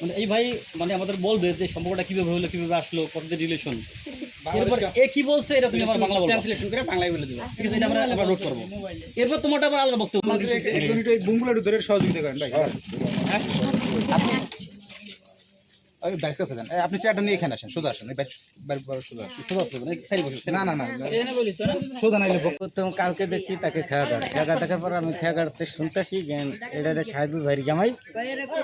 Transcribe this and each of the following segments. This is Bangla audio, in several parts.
মানে এই ভাই মানে আমাদের বলবে যে সম্পর্কটা কীভাবে হলো কীভাবে আসলো কতদিন রিলেশন এরপর এ কি বলছে এটা তুমি আমার বাংলা বলব। ট্রান্সলেশন করে বাংলায় বলে দিবা। ঠিক আছে এটা আমরা আমরা নোট করব। এরপর তোমারটা আবার আলাদা বক্তব্য। একজন একটু এই বুমগুলো ধরে সহযোগিতা করেন ভাই। আপনি- ওই বাইক কাছে যান আপনি চেয়ারটা নিয়ে এখানে আসেন সোজা আসেন এই বাইক বাইক সোজা সোজা আসবে, সাইড বসে না না না সোজা নাইলে প্রথম কালকে দেখছি তাকে দেখার পর আমি খেয়া শুনতেছি যে এটা জামাই।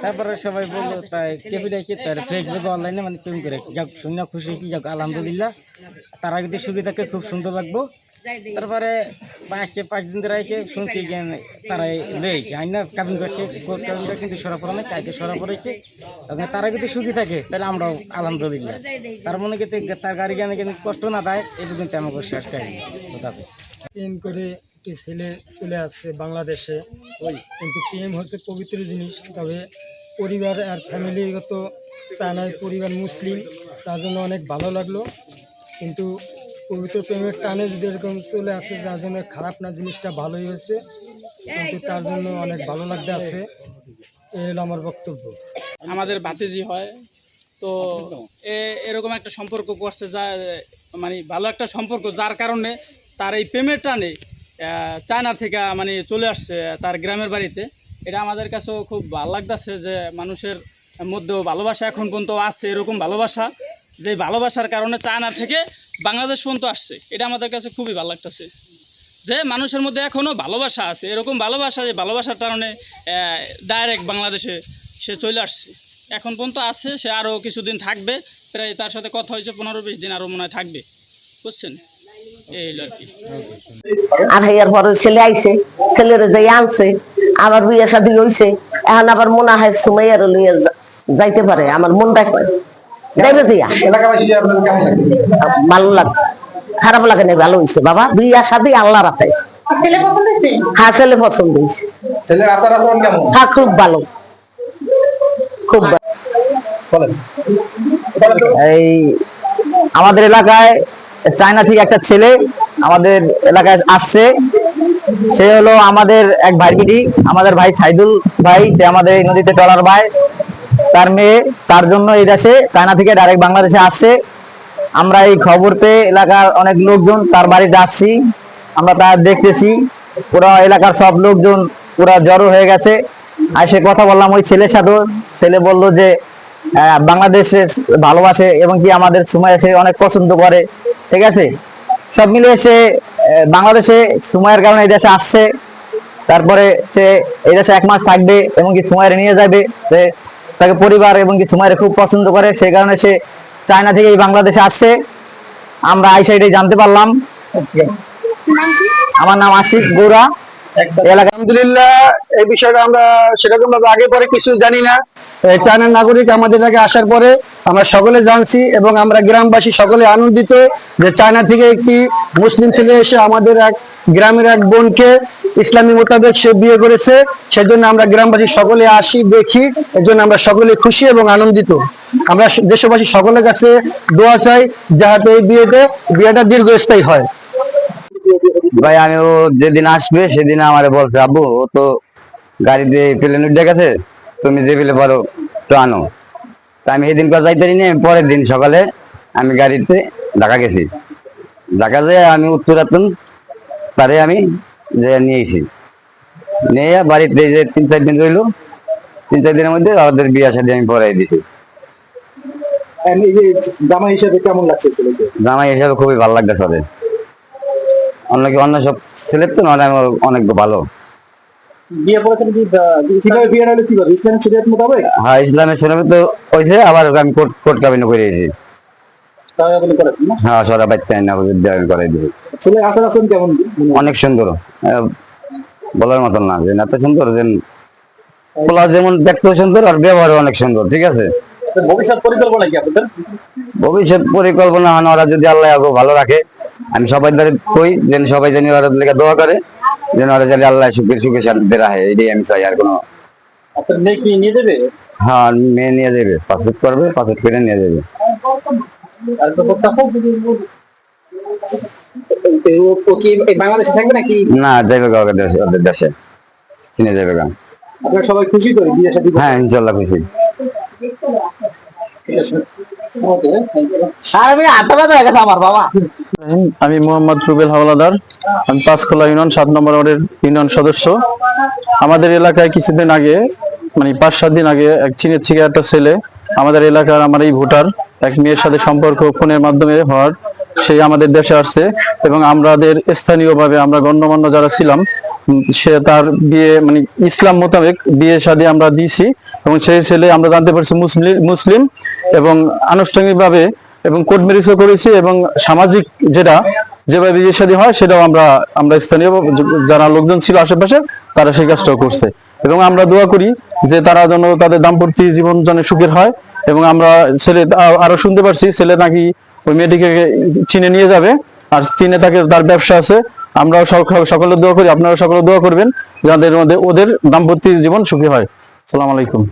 তারপরে সবাই বলল তাই কেপি ডাকি তার ফেসবুকে অনলাইনে মানে করে। যাক শুনে খুশি হয়েছি যাক আলহামদুলিল্লাহ। তার আগে সুবিধাকে খুব সুন্দর লাগবো তারপরে পাঁচে পাঁচ দিন ধরে এসে শুনছি যে তারা লয়েছে আইনা কাবিন করছে কিন্তু সরা পড়ে না কালকে সরা পড়েছে। এখন তারা যদি সুখী থাকে তাহলে আমরাও আলহামদুলিল্লাহ। তার মনে কিন্তু তার গাড়ি জ্ঞানে কিন্তু কষ্ট না দেয় এটা কিন্তু আমাকে শেষ কাহিনী কোথাও প্রেম করে একটি ছেলে চলে আসছে বাংলাদেশে। ওই কিন্তু প্রেম হচ্ছে পবিত্র জিনিস। তবে পরিবার আর ফ্যামিলিগত চায়নায় পরিবার মুসলিম। তার জন্য অনেক ভালো লাগল। কিন্তু পবিত্র প্রেমের টানে যদি এরকম চলে আসে, যার জন্য খারাপ না, জিনিসটা ভালোই হয়েছে, কিন্তু তার জন্য অনেক ভালো লাগতে আছে, এই হলো আমার বক্তব্য। আমাদের ভাতিজি হয়, তো এরকম একটা সম্পর্ক করছে, যা মানে ভালো একটা সম্পর্ক, যার কারণে তার এই প্রেমের টানে চায়না থেকে মানে চলে আসছে, তার গ্রামের বাড়িতে। এটা আমাদের কাছেও খুব ভালো লাগতেছে যে মানুষের মধ্যেও ভালোবাসা এখন পর্যন্ত আছে, এরকম ভালোবাসা, যে ভালোবাসার কারণে চায়না থেকে বাংলাদেশ পর্যন্ত আসছে। এটা আমাদের কাছে খুবই ভালো লাগতেছে। যে মানুষের মধ্যে এখনও ভালোবাসা আছে, এরকম ভালোবাসা যে ভালোবাসার কারণে ডাইরেক্ট বাংলাদেশে সে চলে আসছে। এখন পর্যন্ত আছে, সে আরও কিছুদিন থাকবে, প্রায় তার সাথে কথা হয়েছে পনেরো বিশ দিন আরও মনে হয় থাকবে। বুঝছেন? আবার মনে হয় সুমাইয়ার লইয়া যা- যাইতে পারে, আমার মনটা যাইবে ভালো লাগছে। খারাপ লাগে না ভালো হইছে। বাবা বিয়া শাদী আল্লাহ রাখে হ্যাঁ ছেলে পছন্দ হয়েছে হ্যাঁ খুব ভালো। খুব এই আমাদের এলাকায় চায়না থেকে একটা ছেলে আমাদের এলাকায় আসছে। সে হলো আমাদের এক ভাই আমাদের ভাই সাইদুল ভাই। সে আমাদের এই নদীতে টলার ভাই। তার মেয়ে, তার জন্য এই দেশে চায়না থেকে ডাইরেক্ট বাংলাদেশে আসছে। আমরা এই খবর পেয়ে এলাকার অনেক লোকজন তার বাড়িতে আসছি। আমরা তা দেখতেছি। পুরো এলাকার সব লোকজন পুরো জড়ো হয়ে গেছে। আর সে কথা বললাম ওই ছেলের সাথেও ছেলে বলল যে বাংলাদেশে ভালোবাসে এবং কি আমাদের সময় এসে অনেক পছন্দ করে। ঠিক আছে? সব মিলিয়ে সে বাংলাদেশে সময়ের কারণে এই দেশে আসছে। তারপরে সে এই দেশে এক মাস থাকবে এবং কি সময়ের নিয়ে যাবে। সে তাকে পরিবার এবং কি সময়ের খুব পছন্দ করে। সেই কারণে সে চায়না থেকে বাংলাদেশে আসছে। আমরা আই সাইডে জানতে পারলাম। আমার নাম আশিক গৌরা আলহামদুলিল্লাহ, এই বিষয়টা আমরা সেরকম ভাবে আগে পরে কিছু চায়নার নাগরিক আসার পরে আমরা সকলে জানছি এবং আমরা গ্রামবাসী সকলে আনন্দিত যে চায়না থেকে একটি মুসলিম ছেলে এসে আমাদের এক গ্রামের এক বোনকে ইসলামী মোতাবেক সে বিয়ে করেছে, সেজন্য আমরা গ্রামবাসী সকলে আসি, দেখি এর জন্য আমরা সকলে খুশি এবং আনন্দিত। আমরা দেশবাসী সকলের কাছে দোয়া চাই, যাহাতে এই বিয়েতে, বিয়েটা দীর্ঘস্থায়ী হয়। ভাই আমি ও যেদিন আসবে, সেদিন আমারে বলছে, আব্বু, ও তো গাড়িতে প্লেন উঠে গেছে, তুমি যে পেলে পারো তো আনো। তা আমি সেদিন কথা যাইতে আমি পরের দিন সকালে আমি গাড়িতে ঢাকা গেছি। ঢাকা যেয়ে আমি উত্তরাতন, তারে আমি যে নিয়েছি। নিয়ে বাড়িতে যে তিন চার দিন রইল তিন চার দিনের মধ্যে ওদের বিয়ে সাথে আমি পড়াই দিছি। এই যে জামা হিসেবে কেমন লাগছে ছেলেকে? জামাই হিসাবে খুবই ভালো লাগছে ওদের। অন্য কি অন্য সব ছেলের তো নয় আমার অনেক ভালো। বিয়ে করেছেন কি কীভাবে বিয়ে হলো কীভাবে? ইসলামিক শরীয়ত মোতাবেক? হ্যাঁ ইসলামের শরীফে তো হয়েছে আবার আমি কোর্ট কোর্ট কাবিন করে দিয়েছি তাই আপনি করেছেন না হ্যাঁ সরা বাচ্চা না আমি করে দিয়েছি ছেলের আচার আচরণ কেমন? অনেক সুন্দর। বলার মতন না যে এত সুন্দর যে পোলা যেমন দেখতেও সুন্দর আর ব্যবহারও অনেক সুন্দর ঠিক আছে? ভবিষ্যৎ পরিকল্পনা কি আপনাদের? ভবিষ্যৎ পরিকল্পনা হয় ওরা যদি আল্লাহ আগে ভালো রাখে আমি সবাই ধরে কই যেন সবাই জানি ওরা দোয়া করে যেন ওরা জানি আল্লাহ সুখে সুখে শান্তিতে রাখে এটাই আমি চাই আর কোনো আপনার মেয়ে কি নিয়ে দেবে হ্যাঁ মেয়ে নিয়ে যাবে পাসপোর্ট করবে পাসপোর্ট করে নিয়ে যাবে। তো ও- ও কি বাংলাদেশে থাকবে নাকি? না যাইবে ওদের দেশে ওদের দেশে। চিনে যাবে গা। আপনারা সবাই খুশি তো বিয়ে শাদী হ্যাঁ ইনশাল্লাহ খুশি। ঠিক আছে ওকে থ্যাংক ইউ আর আমি আটটা বাজে গেছে আমার বাবা। আমি মোহাম্মদ রুবেল হাওলাদার। আমি পাঁচখোলা ইউনিয়ন সাত নম্বর ওয়ার্ডের ইউনিয়ন সদস্য। আমাদের এলাকায় কিছুদিন আগে মানে পাঁচ সাত দিন আগে এক চীনের থেকে একটা ছেলে আমাদের এলাকার আমার এই ভোটার। এক মেয়ের সাথে সম্পর্ক ফোনের মাধ্যমে হওয়ার সেই আমাদের দেশে আসছে এবং আমাদের স্থানীয়ভাবে আমরা গণ্যমান্য যারা ছিলাম সে তার বিয়ে মানে ইসলাম মোতাবেক বিয়ে শাদী আমরা দিয়েছি এবং সেই ছেলে আমরা জানতে পারছি মুসলিম মুসলিম এবং আনুষ্ঠানিকভাবে এবং কোর্ট ম্যারেজও করেছি এবং সামাজিক যেটা, যেভাবে বিয়ে শাদী হয় সেটাও আমরা আমরা স্থানীয় যারা লোকজন ছিল আশেপাশে তারা সেই কাজটাও করছে। এবং আমরা দোয়া করি যে তারা যেন তাদের দাম্পত্য জীবন যেন সুখের হয় এবং আমরা ছেলে আরও শুনতে পারছি, ছেলে নাকি ওই মেয়েটিকে চিনে নিয়ে যাবে, আর চিনে তাকে তার ব্যবসা আছে। আমরাও সক- সকলে দোয়া করি আপনারা সকলে দোয়া করবেন যাদের মধ্যে ওদের দাম্পত্য জীবন সুখী হয়। সালাম আলাইকুম।